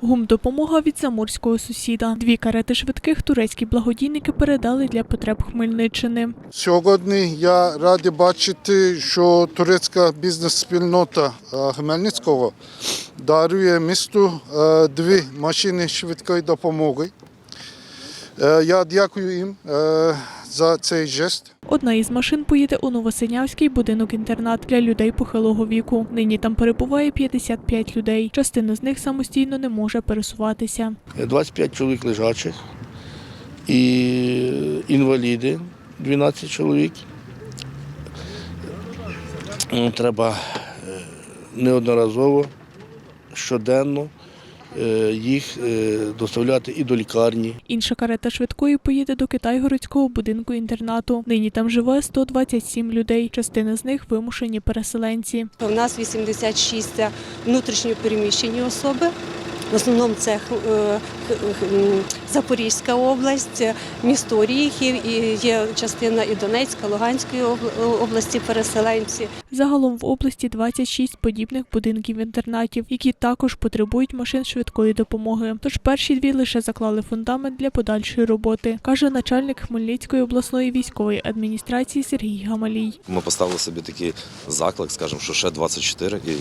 Гумдопомога від заморського сусіда. Дві карети швидких турецькі благодійники передали для потреб Хмельниччини. Сьогодні я радий бачити, що турецька бізнес-спільнота е, Хмельницького дарує місту е, дві машини швидкої допомоги. Е, Я дякую їм е, за цей жест. Одна із машин поїде у Новосинявський будинок-інтернат для людей похилого віку. Нині там перебуває 55 людей. Частина з них самостійно не може пересуватися. 25 чоловік лежачих і інваліди 12 чоловік. Треба е, неодноразово, щоденно їх е, доставляти і до лікарні. Інша карета швидкої поїде до Китайгородського будинку інтернату. Нині там живе 127 людей. Частина з них вимушені переселенці. У нас 86 це внутрішньо переміщені особи. В основному це е, Запорізька область, місто Оріхів, і є частина і Донецька, Луганської області переселенці. Загалом в області 26 подібних будинків інтернатів, які також потребують машин швидкої допомоги. Тож перші дві лише заклали фундамент для подальшої роботи, каже начальник Хмельницької обласної військової адміністрації Сергій Гамалій. Ми поставили собі такий заклик, скажімо, що ще 24 і е,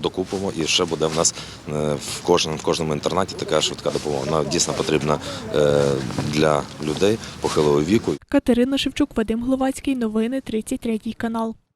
докупимо, і ще буде в нас е, в кожному в кожному інтернаті така швидка допомога. Вона дійсно потрібна е, для людей похилого віку. Катерина Шевчук, Вадим Гловацький. Новини 33 канал.